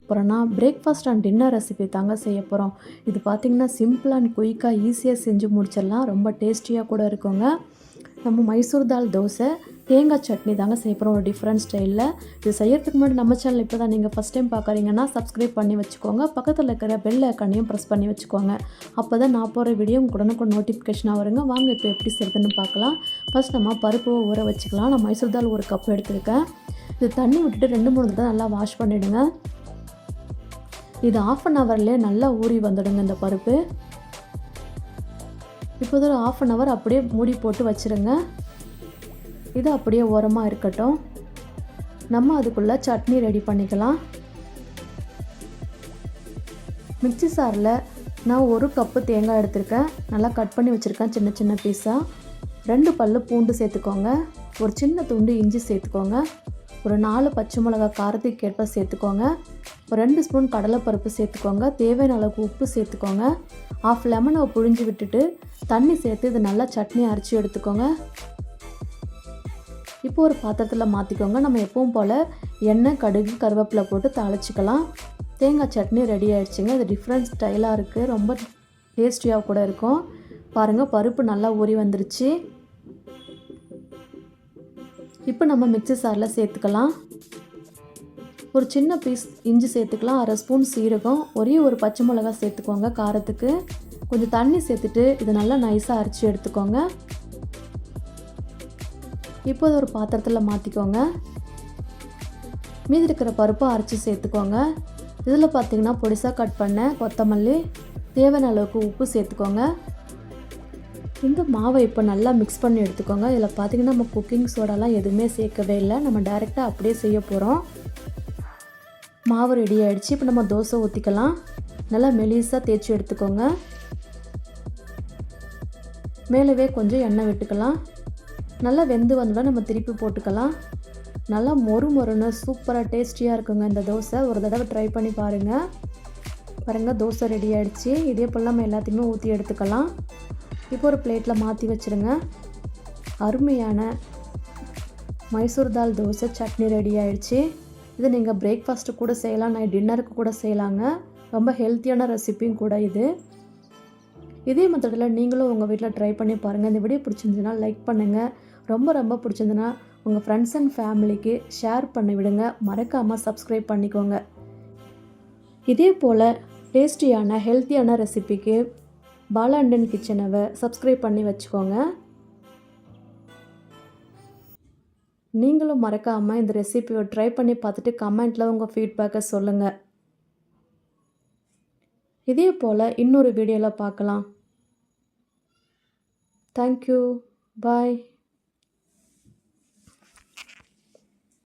அப்புறம் நான் breakfast and dinner recipe தாங்க செய்ய போகிறோம் இது பார்த்திங்கன்னா சிம்பிள் அண்ட் குயிக்காக ஈஸியாக செஞ்சு முடிச்சிடலாம். ரொம்ப டேஸ்டியாக கூட இருக்குங்க. நம்ம மைசூர் தால் தோசை தேங்காய் சட்னி தாங்க செய்ய போகிறோம் ஒரு டிஃப்ரெண்ட் ஸ்டைலில் இது செய்யறதுக்கு முன்னாடி நம்ம சேனல் இப்போ தான் நீங்கள் ஃபஸ்ட் டைம் பார்க்குறீங்கன்னா சப்ஸ்கிரைப் பண்ணி வச்சுக்கோங்க. பக்கத்தில் இருக்கிற பெல் ஐக்கானையும் ப்ரெஸ் பண்ணி வச்சுக்கோங்க. அப்போ தான் நான் போகிற வீடியோ உங்களுக்கு உடனுக்குடன் நோட்டிஃபிகேஷனாக வருங்க. வாங்க இப்போ எப்படி செய்யுதுன்னு பார்க்கலாம். ஃபஸ்ட் நம்ம பருப்பு ஊற வச்சுக்கலாம். நான் மைசூர் தால் ஒரு கப் எடுத்திருக்கேன். இது தண்ணி விட்டுட்டு ரெண்டு மூணு தடவை நல்லா வாஷ் பண்ணிவிடுங்க இது ஆஃப் அன் ஹவர்லேயே நல்லா ஊறி வந்துடுங்க இந்த பருப்பு. இப்போது ஒரு ஆஃப் அன் ஹவர் அப்படியே மூடி போட்டு வச்சுருங்க. இது அப்படியே ஓரமாக இருக்கட்டும். நம்ம அதுக்குள்ளே சட்னி ரெடி பண்ணிக்கலாம். மிக்சி சாரில் நான் ஒரு கப்பு தேங்காய் எடுத்திருக்கேன். நல்லா கட் பண்ணி வச்சுருக்கேன் சின்ன சின்ன பீஸாக ரெண்டு பல்லு பூண்டு சேர்த்துக்கோங்க. ஒரு சின்ன துண்டு இஞ்சி சேர்த்துக்கோங்க. ஒரு நாலு பச்சை மிளகா காரத்துக்கு ஏற்ப சேர்த்துக்கோங்க. ஒரு ரெண்டு ஸ்பூன் கடலைப்பருப்பு சேர்த்துக்கோங்க. தேவையான அளவுக்கு உப்பு சேர்த்துக்கோங்க. ஆஃப் லெமனை புழிஞ்சு விட்டுட்டு தண்ணி சேர்த்து இது நல்லா சட்னி அரைச்சி எடுத்துக்கோங்க. இப்போ ஒரு பாத்திரத்தில் மாற்றிக்கோங்க நம்ம எப்பவும் போல் எண்ணெய் கடுகு கருவேப்பிலை போட்டு தாளிச்சிக்கலாம். தேங்காய் சட்னி ரெடி ஆகிடுச்சிங்க இது டிஃப்ரெண்ட் ஸ்டைலாக இருக்குது ரொம்ப டேஸ்டியாக கூட இருக்கும். பாருங்கள் பருப்பு நல்லா ஊறி வந்துருச்சு. இப்போ நம்ம மிக்சி சாரில் சேர்த்துக்கலாம். ஒரு சின்ன பீஸ் இஞ்சி சேர்த்துக்கலாம். அரை ஸ்பூன் சீரகம் ஒரே ஒரு பச்சை மிளகாய் சேர்த்துக்கோங்க காரத்துக்கு. கொஞ்சம் தண்ணி சேர்த்துட்டு இதை நல்லா நைஸாக அரைச்சி எடுத்துக்கோங்க. இப்போ ஒரு பாத்திரத்தில் மாற்றிக்கோங்க மீதி இருக்கிற பருப்பை அரைச்சி சேர்த்துக்கோங்க. இதில் பார்த்தீங்கன்னா பொடிசாக கட் பண்ண கொத்தமல்லி தேவையான அளவுக்கு உப்பு சேர்த்துக்கோங்க. இந்த மாவை இப்போ நல்லா மிக்ஸ் பண்ணி எடுத்துக்கோங்க. இதில் பார்த்தீங்கன்னா நம்ம குக்கிங் சோடாலாம் எதுவுமே சேர்க்கவே இல்லை. நம்ம டைரெக்டாக அப்படியே செய்ய போகிறோம் மாவு ரெடி ஆகிடுச்சு இப்போ நம்ம தோசை ஊற்றிக்கலாம் நல்லா மெலிசாக தேய்ச்சி எடுத்துக்கோங்க. மேலவே கொஞ்சம் எண்ணெய் விட்டுக்கலாம். நல்லா வெந்து வந்தோடனே நம்ம திருப்பி போட்டுக்கலாம். நல்லா மொறு மொறுன்னு சூப்பராக டேஸ்டியாக இருக்குங்க இந்த தோசை. ஒரு தடவை ட்ரை பண்ணி பாருங்கள் பாருங்கள் தோசை ரெடி ஆகிடுச்சு இதே போல் நம்ம எல்லாத்தையுமே ஊற்றி எடுத்துக்கலாம். இப்போ ஒரு பிளேட்டில் மாற்றி வச்சுருங்க. அருமையான மைசூர் தால் தோசை சட்னி ரெடி ஆயிடுச்சு. இது நீங்கள் பிரேக்ஃபாஸ்ட்டு கூட செய்யலாம் நான் டின்னருக்கு கூட செய்யலாங்க. ரொம்ப ஹெல்த்தியான ரெசிப்பியும் கூட இது. இதே மெத்தடில் நீங்களும் உங்கள் வீட்டில் ட்ரை பண்ணி பாருங்கள் இந்த வீடியோ பிடிச்சிருந்துச்சுன்னா லைக் பண்ணுங்கள் ரொம்ப ரொம்ப பிடிச்சிருந்துன்னா உங்கள் ஃப்ரெண்ட்ஸ் அண்ட் ஃபேமிலிக்கு ஷேர் பண்ணி விடுங்க. மறக்காமல் சப்ஸ்கிரைப் பண்ணிக்கோங்க. இதே போல் டேஸ்டியான ஹெல்த்தியான ரெசிபிக்கு பாலாண்டன் கிச்சனவை சப்ஸ்கிரைப் பண்ணி வச்சுக்கோங்க. நீங்களும் மறக்காமல் இந்த ரெசிபியை ட்ரை பண்ணி பார்த்துட்டு கமெண்ட்டில் உங்கள் ஃபீட்பேக்கை சொல்லுங்கள் இதே போல் இன்னொரு வீடியோவில் பார்க்கலாம். Thank you bye